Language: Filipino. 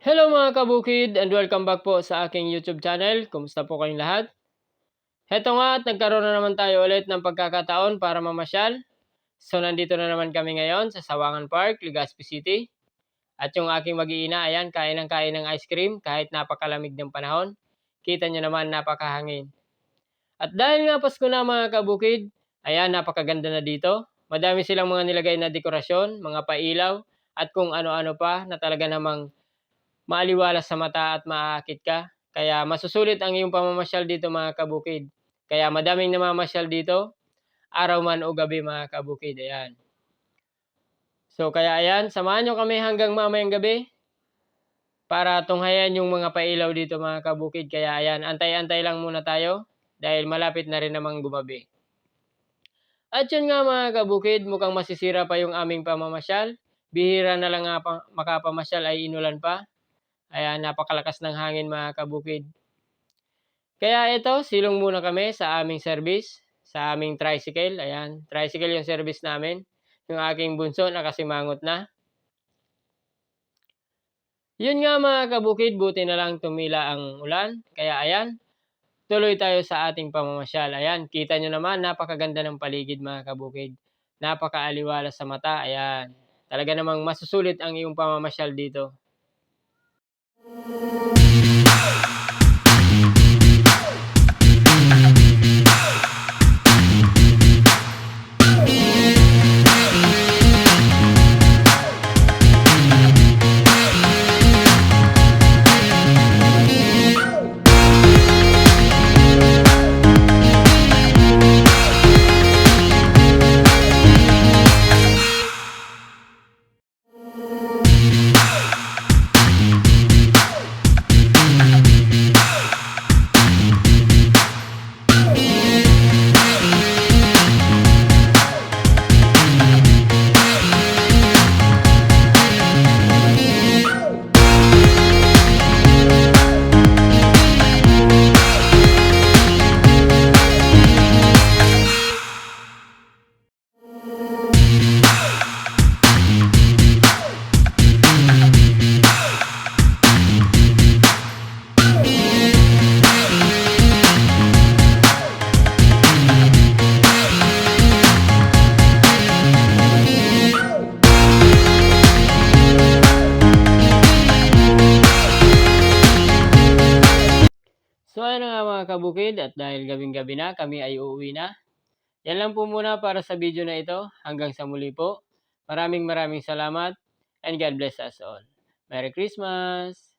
Hello mga kabukid and welcome back po sa aking YouTube channel. Kumusta po kayong lahat? Heto nga at nagkaroon na naman tayo ulit ng pagkakataon para mamasyal. So nandito na naman kami ngayon sa Sawangan Park, Legazpi City. At yung aking mag-iina, ayan, kain ng kain ng ice cream kahit napakalamig ng panahon. Kita nyo naman, napakahangin. At dahil nga Pasko na mga kabukid, ayan, napakaganda na dito. Madami silang mga nilagay na dekorasyon, mga pailaw, at kung ano-ano pa na talaga namang maaliwalas sa mata at maaakit ka. Kaya masusulit ang iyong pamamasyal dito mga kabukid. Kaya madaming namamasyal dito, araw man o gabi mga kabukid. Ayan. So kaya ayan, samahan nyo kami hanggang mamayang gabi para tunghayan yung mga pailaw dito mga kabukid. Kaya ayan, antay-antay lang muna tayo dahil malapit na rin namang gumabi. At yun nga mga kabukid, mukhang masisira pa yung aming pamamasyal. Bihira na lang nga pa, makapamasyal ay inulan pa. Ayan, napakalakas ng hangin mga kabukid. Kaya ito, silong muna kami sa aming service, sa aming tricycle. Ayan, tricycle yung service namin. Yung aking bunso nakasimangot na. Yun nga mga kabukid, buti na lang tumila ang ulan. Kaya ayan, tuloy tayo sa ating pamamasyal. Ayan, kita nyo naman, napakaganda ng paligid mga kabukid. Napakaaliwala sa mata. Ayan, talaga namang masusulit ang iyong pamamasyal dito. Mga kabukid at dahil gabing-gabi na kami ay uuwi na. Yan lang po muna para sa video na ito. Hanggang sa muli po. Maraming maraming salamat and God bless us all. Merry Christmas!